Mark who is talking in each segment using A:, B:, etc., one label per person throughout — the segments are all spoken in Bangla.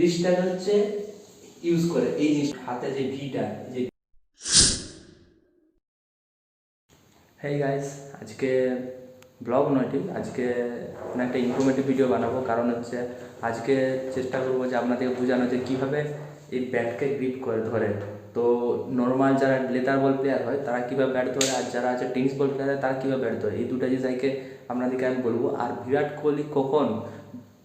A: রিস্টার হচ্ছে ইউজ করে, এই জিনিস হাতে যে ভিটা যে হেই গাইস আজকে ব্লগ নয় ঠিক? আজকে একটা ইনফরমেটিভ ভিডিও বানাবো। কারণ হচ্ছে আজকে চেষ্টা করব যে আপনাদেরকে বোঝানো যে কীভাবে এই ব্যাটকে গ্রিপ করে ধরে। তো নর্মাল যারা লেদার বল প্লেয়ার হয়, তারা কীভাবে ব্যাট ধরে? আর যারা আছে টেনিস বল প্লেয়ার হয়, তারা কীভাবে ব্যাট ধরে? এই দুটো জিনিস আজকে আপনাদেরকে আমি বলব। আর বিরাট কোহলি কখন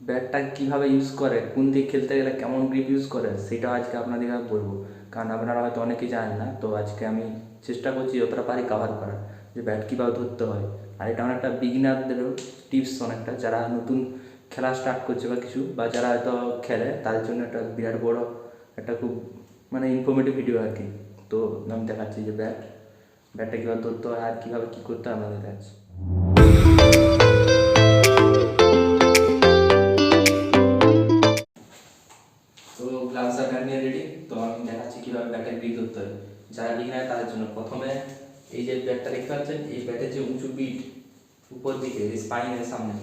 A: ব্যাটটা কীভাবে ইউজ করে, কোন দিক খেলতে গেলে কেমন গ্রিপ ইউজ করে, সেটাও আজকে আপনাদেরকে আমি বলব। কারণ আপনারা হয়তো অনেকেই জানেন না, তো আজকে আমি চেষ্টা করছি যতটা পারি কাভার করার, যে ব্যাট কীভাবে ধরতে হয়। আর এটা অনেকটা বিগিনারদেরও টিপস অনেকটা, যারা নতুন খেলা স্টার্ট করছে বা কিছু, বা যারা হয়তো খেলে, তাদের জন্য একটা বিরাট বড় একটা খুব মানে ইনফরমেটিভ ভিডিও আর কি। তো আমি দেখাচ্ছি যে ব্যাট ব্যাটটা কীভাবে ধরতে হয় আর কীভাবে কী করতে হয় আমাদের দেখাচ্ছি। বিগিনার তাদের জন্য প্রথমে এই যে ব্যাটটা দেখতে পাচ্ছেন, এই ব্যাটের যে উঁচু বিট উপর দিকে স্পাইনের সামনে,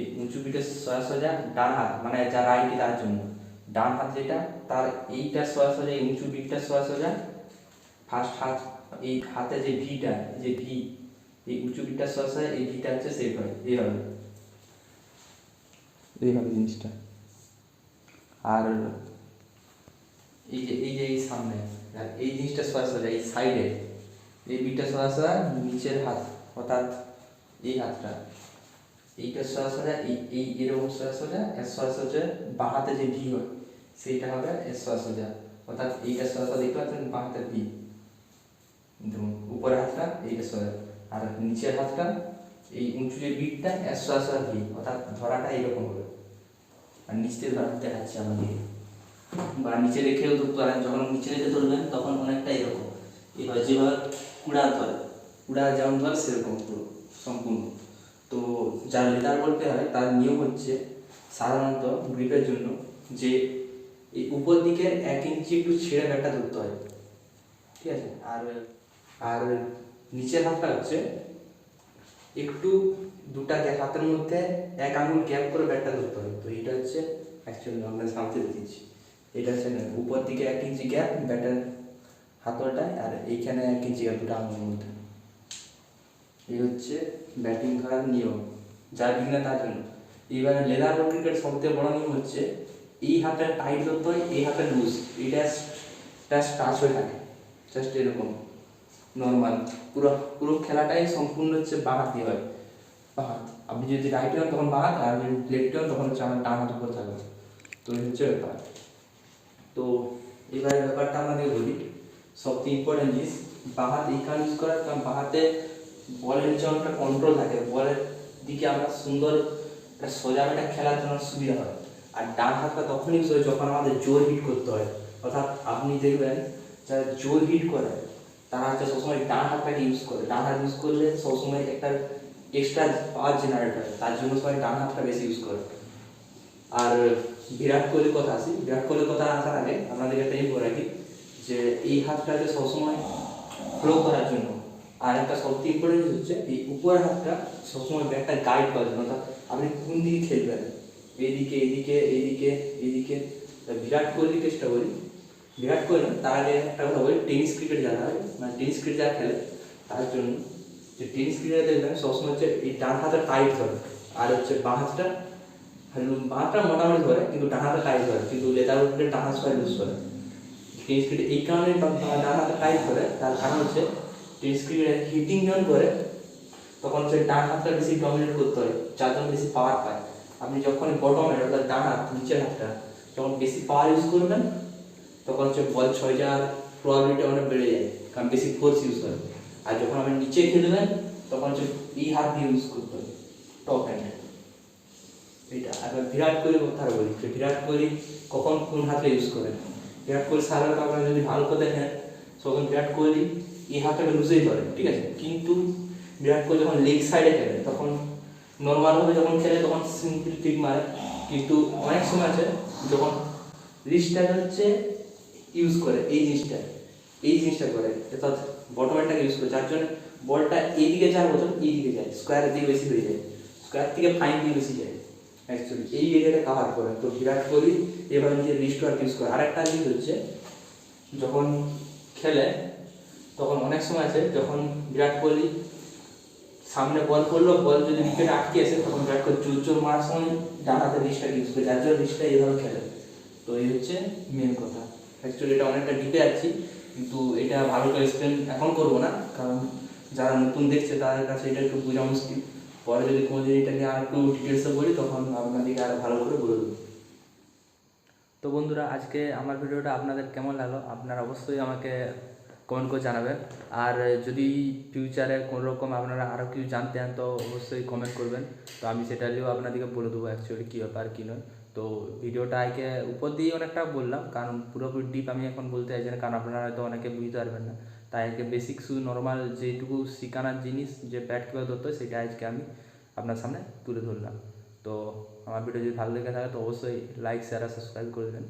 A: এই উঁচু বিটের সোজা সোজা ডান হাত মানে যা রাইটই তার জন্য, ডান হাত যেটা, তার এইটা সোজা সোজা, এই উঁচু বিটটা সোজা সোজা ফার্স্ট হাত, এই হাতে যে ভিটা যে ভি, এই উঁচু বিটটা সোজা সোজা, এই ভিটা হচ্ছে সেইভাবে এইভাবে। এইভাবে জিনিসটা। আর এই যে এই যে এই সামনে, আর এই জিনিসটা সোজা এই সাইডে এই বিটটা সোজা নিচের হাত, অর্থাৎ এই হাতটা। এইটা সোজা এই এই এরকম সোজা এর সোজা বাঁ হাতে যে ভি হয়, সেইটা হবে এর সোজা অর্থাৎ এইটা সোজা দেখতে পাচ্ছেন বাঁ হাতে ভি দেখুন উপরের হাতটা, এইটা সোজা আর নিচের হাতটা, এই উঁচু যে বিটটা এর সোজা ভি অর্থাৎ ধরাটা এরকম হবে। আর নিচ থেকে ধরা দেখাচ্ছি আমাদেরকে বা নিচে রেখেও ধরতে পারেন যখন নিচে রেখে ধরবেন, তখন অনেকটা এরকম। এবার যেভাবে কুড়া ধরে। কুড়া যেমন ধরে, সেরকম পুরো, সম্পূর্ণ। তো যার লেদার বলতে হয়, তার নিয়ম হচ্ছে সাধারণত গ্রিপের জন্য যে এই উপর দিকে এক ইঞ্চি একটু ছেড়ে ব্যাটটা ধরতে হয়। ঠিক আছে? আর আর নিচের হাতটা হচ্ছে একটু দুটা হাতের মধ্যে এক আঙুল গ্যাপ করে ব্যাটটা ধরতে হয়। তো এটা হচ্ছে অ্যাকচুয়ালি আমরা সামনে দিচ্ছি এটা হচ্ছে উপর দিকে এক ইঞ্চি গ্যাপ ব্যাটার হাতলটায় আর এইখানে এক ইঞ্চি গ্যাপ দুটো আঙুলের মধ্যে। এই হচ্ছে ব্যাটিং ধরার নিয়ম। যার বিঘ্নে তার জন্য এবার লেদার বল ক্রিকেট সবথেকে বড় নিয়ম হচ্ছে, এই হাতটা টাইট ধরতে হয়, এই হাতটা লুজ এইটা জাস্ট টাচ হয়ে থাকে। জাস্ট এরকম। নর্মাল পুরো পুরো খেলাটাই সম্পূর্ণ হচ্ছে বাঁ হাত হয়। বাঁ হাত। আপনি যদি রাইট হন তখন বাঁ হাত, আর যদি লেফট হন তখন হচ্ছে আমার ডান হাত উপর থাকবে। তো এই হচ্ছে ব্যাপার। তো এবারে ব্যাপারটা আমাদের বলি। সবথেকে ইম্পর্টেন্ট জিনিস বাঁ হাত এই কারণ ইউজ করার কারণ বাঁ হাতে বলের নিচে একটা কন্ট্রোল থাকে, বলের দিকে আমরা সুন্দর একটা সোজা একটা খেলার জন্য সুবিধা হয়। আর ডান হাতটা তখন ইউজ হয় যখন আমাদের জোর হিট করতে হয়। অর্থাৎ আপনি দেখবেন, যারা জোর হিট করে, তারা হচ্ছে সবসময় ডান হাতটাকে ইউজ করে। ডান হাত ইউজ করলে সবসময় একটা এক্সট্রা পাওয়ার জেনারেট হয়। তার জন্য সবাই ডান হাতটা বেশি ইউজ করে। আর বিরাট কোহলির কথা আসি বিরাট কোহলির কথা আসার আগে আপনাদেরকে একটা বলে রাখি, যে এই হাতটাকে সবসময় ফ্লো করার জন্য, আর একটা সবথেকে ইম্পর্টেন্ট হচ্ছে, এই উপরের হাতটা সবসময় ব্যাটটা গাইড করার জন্য। অর্থাৎ আপনি কোন দিকে খেলবেন? এইদিকে এইদিকে এইদিকে এইদিকে বিরাট কোহলি চেষ্টা করি বিরাট কোহলি তার আগে একটা কথা বলি টেনিস ক্রিকেট যারা হয় মানে টেনিস ক্রিকেট যারা খেলে, তার জন্য যে টেনিস ক্রিকেটে দেখবেন সবসময় হচ্ছে এই ডান হাতে টাইট ধরে, আর হচ্ছে বাঁ হাতটা বাঁটা মোটামুটি ধরে, কিন্তু ডান হাতে টাইট ধরে, কিন্তু লেদার উঠলে ডান হাত সবাই লুজ করে। ক্রিকেট এই কারণে ডান হাতে টাইট ধরে, তার কারণ হচ্ছে ক্রিকেটে হিটিং যখন করে, তখন হচ্ছে ডান হাতটা বেশি ডমিনেট করতে হয়, যার জন্য বেশি পাওয়ার পায়। আপনি যখন বটমে অর্থাৎ ডান হাত, নিচের হাতটা, যখন বেশি পাওয়ার ইউজ করবেন, তখন হচ্ছে বল ছয় যাওয়ার প্রবাবিলিটি অনেক বেড়ে যায়, কারণ বেশি ফোর্স ইউজ করে আর যখন আপনি নিচে খেলবেন, তখন হচ্ছে এই হাত দিয়ে ইউজ করতে হবে টপ হ্যান্ডে এটা আর বিরাট কোহলির কথা বলি। বিরাট কোহলি কখন কোন হাতে ইউজ করেন বিরাট কোহলি সাধারণত আপনারা যদি ভালো করে দেখেন, তখন বিরাট কোহলি এই হাতটাকে লুজেই করে, ঠিক আছে? কিন্তু বিরাট কোহলি যখন লেগ সাইডে খেলে, তখন নর্মালভাবে যখন খেলে, তখন সিম্পল টিক মারে। কিন্তু অনেক সময় আছে যখন রিস্টার হচ্ছে ইউজ করে, এই জিনিসটা এই জিনিসটা করে অর্থাৎ বটমেরটাকে ইউজ করে, যার জন্য বলটা এইদিকে যাওয়ার বদল এইদিকে যায় স্কোয়ারের দিকে বেশি হয়ে যায় স্কোয়ার থেকে ফাইন দিকে বেশি যায়। অ্যাকচুয়ালি এই এরিয়াটা কাভার করে, তো বিরাট কোহলি এভাবে নিজের রিস্ট ওয়ার্ক ইউজ করে। আরেকটা জিনিস হচ্ছে, যখন খেলে, তখন অনেক সময় আছে, যখন বিরাট কোহলি সামনে বল করল বল যদি উইকেট আটকে আসে, তখন বিরাট কোহলি জোর জোর মারার সময় ডান হাতে রিস্টটা ইউজ করে, যার জন্য রিস্টটা এইভাবে খেলে। তো এই হচ্ছে মেন কথা। অ্যাকচুয়ালি এটা অনেকটা ডিপে আছি, কিন্তু এটা ভালো করে এক্সপ্লেন এখন করব না, কারণ যারা নতুন দেখছে, তাদের কাছে এটা একটু বোঝা মুশকিল। পরে যদি কোনোদিন নিয়ে আর একটু ডিটেলসে বলি, তখন আপনাদেরকে আরও ভালো করে বলে দেবো। তো বন্ধুরা, আজকে আমার ভিডিওটা আপনাদের কেমন লাগল? আপনারা অবশ্যই আমাকে কমেন্ট করে জানাবেন। আর যদি ফিউচারে কোনো রকম আপনারা আরও কিছু জানতে চান, তো অবশ্যই কমেন্ট করবেন। তো আমি সেটা নিয়েও আপনাদেরকে বলে দেবো অ্যাকচুয়ালি কী ব্যাপার, কী নয়। তো ভিডিওটা আজকে উপর দিয়ে অনেকটা বললাম, কারণ পুরোপুরি ডিপ আমি এখন বলতে চাইছি না, কারণ আপনারা হয়তো অনেকে বুঝতে পারবেন না। তাই আজকে বেসিক শুধু নর্মাল যেটুকু শেখানোর জিনিস যে ব্যাট কীভাবে ধরতে হয় সেটা আজকে আমি আপনার সামনে তুলে ধরলাম। তো আমার ভিডিও যদি ভালো লেগে থাকে তো অবশ্যই লাইক শেয়ার আর সাবস্ক্রাইব করে দেবেন।